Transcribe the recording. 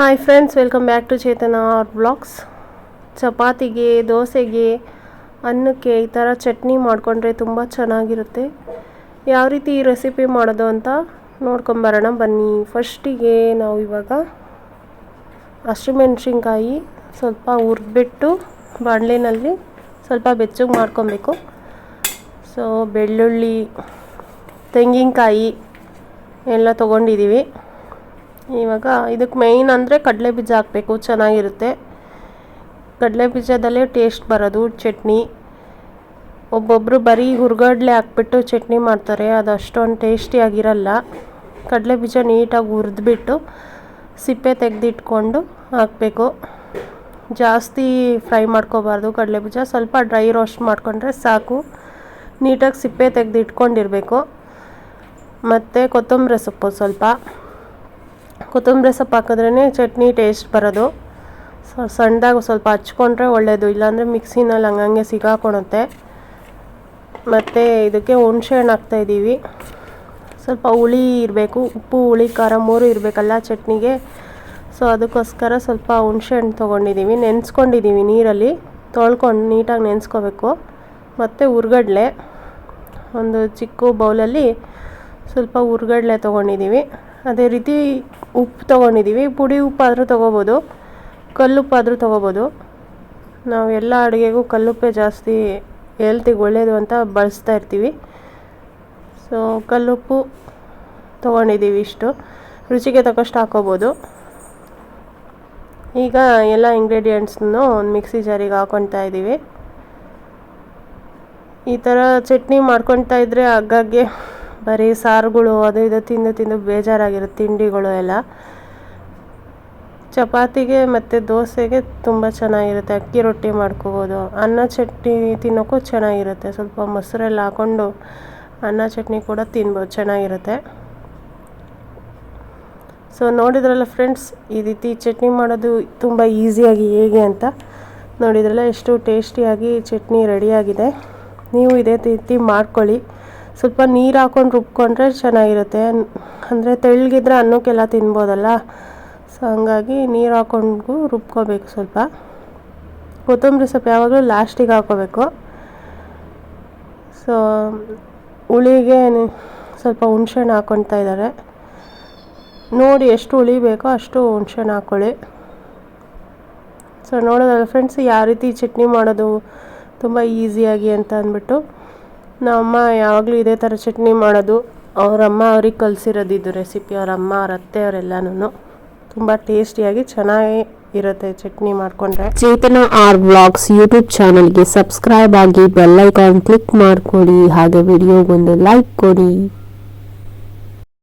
Hi friends welcome back to Chetana ಅವ್ರ blogs ಚಪಾತಿಗೆ ದೋಸೆಗೆ ಅನ್ನಕ್ಕೆ ಈ ಥರ ಚಟ್ನಿ ಮಾಡಿಕೊಂಡ್ರೆ ತುಂಬ ಚೆನ್ನಾಗಿರುತ್ತೆ. ಯಾವ ರೀತಿ ಈ ರೆಸಿಪಿ ಮಾಡೋದು ಅಂತ ನೋಡ್ಕೊಂಬರೋಣ ಬನ್ನಿ. ಫಸ್ಟಿಗೆ ನಾವು ಇವಾಗ ಹಸಿಮೆಣ್ಸಿನ್ಕಾಯಿ ಸ್ವಲ್ಪ ಹುರಿದ್ಬಿಟ್ಟು ಬಾಣಲೆನಲ್ಲಿ ಸ್ವಲ್ಪ ಬೆಚ್ಚಗೆ ಮಾಡ್ಕೊಬೇಕು. ಸೊ ಬೆಳ್ಳುಳ್ಳಿ, ತೆಂಗಿನಕಾಯಿ ಎಲ್ಲ ತೊಗೊಂಡಿದ್ದೀವಿ ಇವಾಗ ಇದಕ್ಕೆ ಮೇಯ್ನ್ ಅಂದರೆ ಕಡಲೆ ಬೀಜ ಹಾಕಬೇಕು, ಚೆನ್ನಾಗಿರುತ್ತೆ. ಕಡಲೆ ಬೀಜದಲ್ಲೇ ಟೇಸ್ಟ್ ಬರೋದು, ಚಟ್ನಿ. ಒಬ್ಬೊಬ್ಬರು ಬರೀ ಹುರ್ಗಡ್ಲೆ ಹಾಕ್ಬಿಟ್ಟು ಚಟ್ನಿ ಮಾಡ್ತಾರೆ, ಅದು ಅಷ್ಟೊಂದು ಟೇಸ್ಟಿಯಾಗಿರಲ್ಲ ಕಡಲೆ ಬೀಜ ನೀಟಾಗಿ ಹುರಿದ್ಬಿಟ್ಟು ಸಿಪ್ಪೆ ತೆಗೆದಿಟ್ಕೊಂಡು ಹಾಕಬೇಕು. ಜಾಸ್ತಿ ಫ್ರೈ ಮಾಡ್ಕೋಬಾರ್ದು ಕಡಲೆ ಬೀಜ, ಸ್ವಲ್ಪ ಡ್ರೈ ರೋಸ್ಟ್ ಮಾಡಿಕೊಂಡ್ರೆ ಸಾಕು. ನೀಟಾಗಿ ಸಿಪ್ಪೆ ತೆಗೆದು ಇಟ್ಕೊಂಡಿರಬೇಕು ಮತ್ತು ಕೊತ್ತಂಬರಿ ಸೊಪ್ಪು ಸ್ವಲ್ಪ. ಕೊತ್ತಂಬರಿ ಸೊಪ್ಪು ಹಾಕಿದ್ರೇ ಚಟ್ನಿ ಟೇಸ್ಟ್ ಬರೋದು. ಸೊ, ಸಣ್ಣದಾಗಿ ಸ್ವಲ್ಪ ಹಚ್ಕೊಂಡ್ರೆ ಒಳ್ಳೆಯದು ಇಲ್ಲಾಂದರೆ ಮಿಕ್ಸಿನಲ್ಲಿ ಹಂಗಂಗೆ ಸಿಗಾಕೊಳುತ್ತೆ ಮತ್ತು ಇದಕ್ಕೆ ಹುಣಸೆ ಹಣ್ಣು ಹಾಕ್ತಾಯಿದ್ದೀವಿ ಸ್ವಲ್ಪ ಹುಳಿ ಇರಬೇಕು, ಉಪ್ಪು, ಹುಳಿ, ಖಾರ ಮೂರು ಇರಬೇಕಲ್ಲ ಚಟ್ನಿಗೆ. ಸೊ, ಅದಕ್ಕೋಸ್ಕರ ಸ್ವಲ್ಪ ಹುಣಸೆ ಹಣ್ಣು ತೊಗೊಂಡಿದ್ದೀವಿ. ನೆನೆಸ್ಕೊಂಡಿದ್ದೀವಿ ನೀರಲ್ಲಿ, ತೊಳ್ಕೊಂಡು ನೀಟಾಗಿ ನೆನೆಸ್ಕೋಬೇಕು. ಮತ್ತು ಹುರ್ಗಡ್ಲೆ ಒಂದು ಚಿಕ್ಕ ಬೌಲಲ್ಲಿ ಸ್ವಲ್ಪ ಹುರ್ಗಡ್ಲೆ ತೊಗೊಂಡಿದ್ದೀವಿ. ಅದೇ ರೀತಿ ಉಪ್ಪು ತೊಗೊಂಡಿದ್ದೀವಿ. ಪುಡಿ ಉಪ್ಪಾದರೂ ತೊಗೋಬೋದು. ಕಲ್ಲುಪ್ಪಾದರೂ ತೊಗೋಬೋದು. ನಾವು ಎಲ್ಲ ಅಡುಗೆಗೂ ಕಲ್ಲುಪ್ಪೇ ಜಾಸ್ತಿ ಹೆಲ್ತಿಗೆ ಒಳ್ಳೆಯದು ಅಂತ ಬಳಸ್ತಾ ಇರ್ತೀವಿ. ಸೊ ಕಲ್ಲುಪ್ಪು ತೊಗೊಂಡಿದ್ದೀವಿ ಇಷ್ಟು. ರುಚಿಗೆ ತಕ್ಕಷ್ಟು ಹಾಕೋಬೋದು. ಈಗ ಎಲ್ಲ ಇಂಗ್ರೀಡಿಯೆಂಟ್ಸನ್ನು ಒಂದು ಮಿಕ್ಸಿ ಜಾರಿಗೆ ಹಾಕ್ಕೊತಾ ಇದ್ದೀವಿ. ಈ ಥರ ಚಟ್ನಿ ಮಾಡ್ಕೊತಾ ಇದ್ದರೆ ಆಗಾಗ್ಗೆ ಬರೀ ಸಾರುಗಳು, ಅದು ಇದು ತಿಂದು ತಿಂದು ಬೇಜಾರಾಗಿರುತ್ತೆ ತಿಂಡಿಗಳು ಎಲ್ಲ. ಚಪಾತಿಗೆ ಮತ್ತು ದೋಸೆಗೆ ತುಂಬ ಚೆನ್ನಾಗಿರುತ್ತೆ. ಅಕ್ಕಿ ರೊಟ್ಟಿ ಮಾಡ್ಕೋಬೋದು. ಅನ್ನ ಚಟ್ನಿ ತಿನ್ನೋಕ್ಕೂ ಚೆನ್ನಾಗಿರುತ್ತೆ. ಸ್ವಲ್ಪ ಮೊಸರೆಲ್ಲ ಹಾಕ್ಕೊಂಡು ಅನ್ನ ಚಟ್ನಿ ಕೂಡ ತಿನ್ಬೋದು. ಚೆನ್ನಾಗಿರುತ್ತೆ. ಸೊ ನೋಡಿದ್ರಲ್ಲ ಫ್ರೆಂಡ್ಸ್ ಈ ರೀತಿ ಚಟ್ನಿ ಮಾಡೋದು ತುಂಬ ಈಸಿಯಾಗಿ ಹೇಗೆ ಅಂತ ನೋಡಿದ್ರಲ್ಲ, ಎಷ್ಟು ಟೇಸ್ಟಿಯಾಗಿ ಚಟ್ನಿ ರೆಡಿಯಾಗಿದೆ ನೀವು ಇದೇ ರೀತಿ ಮಾಡ್ಕೊಳ್ಳಿ. ಸ್ವಲ್ಪ ನೀರು ಹಾಕೊಂಡು ರುಬ್ಕೊಂಡ್ರೆ ಚೆನ್ನಾಗಿರುತ್ತೆ. ಅಂದರೆ ತೆಳ್ಳಗಿದ್ರೆ ಅನ್ನಕ್ಕೆಲ್ಲ ತಿನ್ಬೋದಲ್ಲ. ಸೊ ಹಂಗಾಗಿ ನೀರು ಹಾಕೊಂಡು ರುಬ್ಕೋಬೇಕು ಸ್ವಲ್ಪ. ಕೊತ್ತಂಬರಿ ಸೊಪ್ಪು ಯಾವಾಗಲೂ ಲಾಸ್ಟಿಗೆ ಹಾಕೋಬೇಕು ಸೊ ಹುಳಿಗೆ ಸ್ವಲ್ಪ ಹುಣ್ಸೆಹಣ್ಣು ಹಾಕ್ಕೊಳ್ತಾ ಇದ್ದಾರೆ. ನೋಡಿ ಎಷ್ಟು ಹುಳಿ ಬೇಕೋ ಅಷ್ಟು ಹುಣ್ಸೆಹಣ್ಣು ಹಾಕ್ಕೊಳ್ಳಿ ಸೊ ನೋಡೋದಲ್ಲ ಫ್ರೆಂಡ್ಸ್ ಯಾವ ರೀತಿ ಚಟ್ನಿ ಮಾಡೋದು ತುಂಬ ಈಸಿಯಾಗಿ ಅಂತ ಅಂದ್ಬಿಟ್ಟು. ನಮ್ಮಮ್ಮ ಯಾವಾಗಲೂ ಇದೇ ಥರ ಚಟ್ನಿ ಮಾಡೋದು. ಅವರಮ್ಮ ಅವ್ರಿಗೆ ಕಲಿಸಿರೋದು ಇದು ರೆಸಿಪಿ ಅವ್ರ ಅಮ್ಮ, ಅವ್ರ ಅತ್ತೆ ಅವರೆಲ್ಲನೂ ತುಂಬ ಟೇಸ್ಟಿಯಾಗಿ ಚೆನ್ನಾಗಿ ಇರುತ್ತೆ ಚಟ್ನಿ ಮಾಡಿಕೊಂಡ್ರೆ. ಚೇತನ ಆರ್ ಬ್ಲಾಗ್ಸ್ ಯೂಟ್ಯೂಬ್ ಚಾನಲ್ಗೆ ಸಬ್ಸ್ಕ್ರೈಬ್ ಆಗಿ ಬೆಲ್ ಐಕಾನ್ ಕ್ಲಿಕ್ ಮಾಡಿಕೊಡಿ. ಹಾಗೆ ವಿಡಿಯೋಗೊಂದು ಲೈಕ್ ಕೊಡಿ.